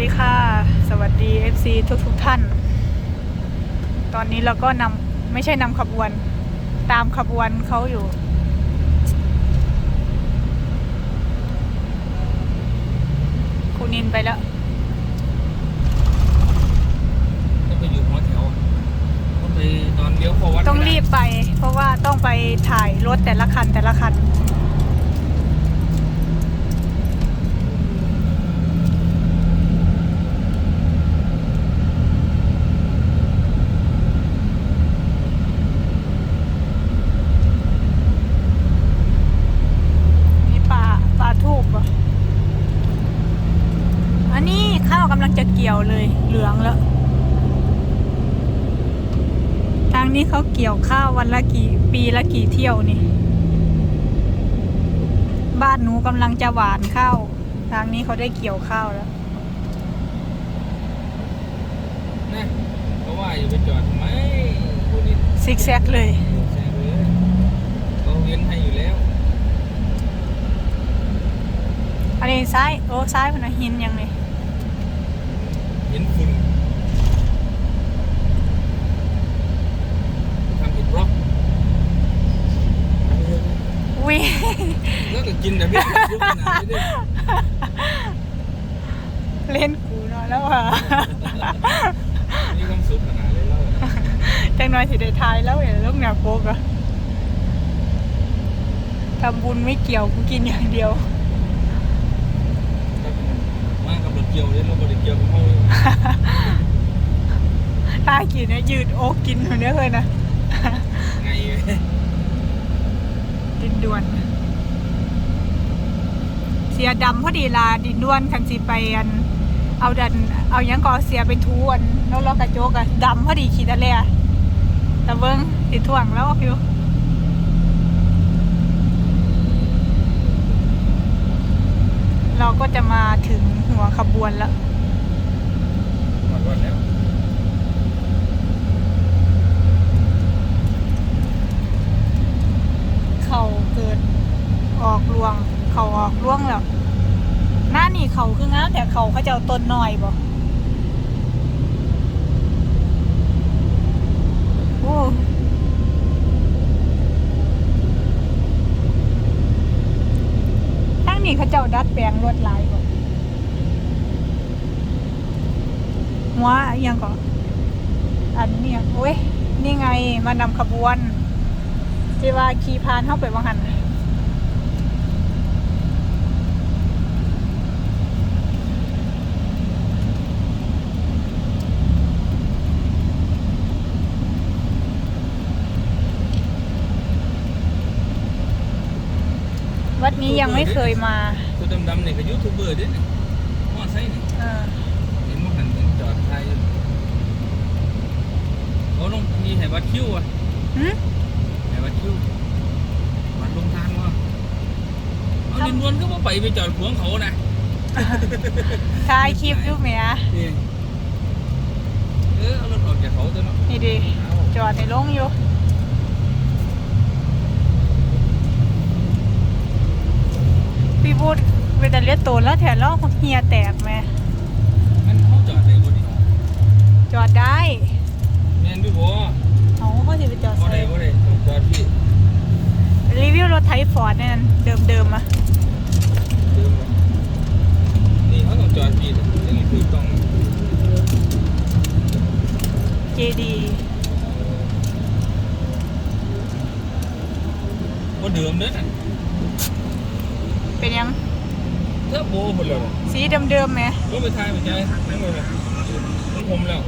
ดีค่ะ สวัสดี FC ทุกทุกๆท่าน ตอนนี้เราก็นำไม่ใช่นำขบวน ตามขบวนเขาอยู่ คุณนินไปแล้วต้องไปอยู่หัวแถวต้องไปตอนเลี้ยวเข้าวัดต้องไม่ได้รีบไป เพราะว่าต้องไปถ่ายรถแต่ละคันแต่ละคันนี่ปลาปลาทูบอะ อันนี้ข้าวกำลังจะเกี่ยวเลยเหลืองแล้ว ทางนี้เขาเกี่ยวข้าววันละกี่ปีละกี่เที่ยวนี่ บ้านหนูกำลังจะหวานข้าว ทางนี้เขาได้เกี่ยวข้าวแล้วนะเพราะว่าอย่าไปจอดทำไมคุณนี่ซิกแซกเลยแซงเลยเขาเว้นให้อยู่แล้วอันนี้ซ้าย โอ้ซ้ายพนะหินยังไง เห็นฝุ่นทำผิดบล็อกวิแล้วก็กินแต่พี่ยุบขนาดนี้ด้วยเล่นกูเนาะแล้วอะนี่ความสุขขนาดเลยแล้วจังน้อยสิได้ทายแล้วเห็นลูกแนวโป๊กอะทำบุญไม่เกี่ยวกูกินอย่างเดียว มา กับรถเกี่ยวเลยเราบริเกี่ยวกับเขาตากินเนี่ยยืดโอกกินอยู่เนี่ยเลยนะ ไงดินด่วน เสียดำพอดีลาดินด่วนคันสิไปอัน เอาดัน เอาหยังก็เอาเสียไปทูอันแล้วล้อกระโจกอะดำพอดีขีดอะไรอะแต่เบิ้งติดถ่วงแล้วพิวเราก็จะมาถึง หัวขบวนแล้วหมดวันแล้วเขาเกิดออกรวง เขาออกร่วงแล้วหน้านี่เขาคืองามแต่เขาเขาจะเอาต้นน้อยบ่โอ้ทั้งนี้เขาเจ้าดัดแปลงรถหลายบ่ หัวยังก่อนอันเนี้ยโอ้ยนี่ไงมานำขบวนที่ว่าขี่พานเข้าไปวังหันวัดนี้ยังไม่เคยมาตัวดำๆเนี่ยก็ยูทูบเบอร์ด้วยนี่มอไซค์นี่เออเห็นมันหันถึงจอดไทยอยู่เขา ต้องมีให้วัดคิวอะหึให้วัดคิววัดลงทานวะเอาดินวนก็มาไปไปจอดขวางเขานะถ่ายคลิปอยู่แหมนี่เออเอารถออกจากเขาตัวเนาะนี่ดิเอาจอดในลงอยู่พี่พูดเวลาเลียดโตนแล้วแถวล้อเฮียแตกไหมมันเขาจอดได้บ่ดิจอดได้แม่นดูบ่เอาเขาจะ ไปจอดบ่ใส่ได้บ่ได้ต้องจอดพี่รีวิวรถไทยฟอร์ดเนี่ยนะเดิมๆอะเดิมเลยนี่เขาต้องจอดพี่ถึงจะถูกต้อง เจดีบ่เดิมเด้อน่ะเป็นยังเทอร์โบหมดเลยสีเดิมๆไหม รถไปทายไปใจนั่งเลยมันผมแล้ว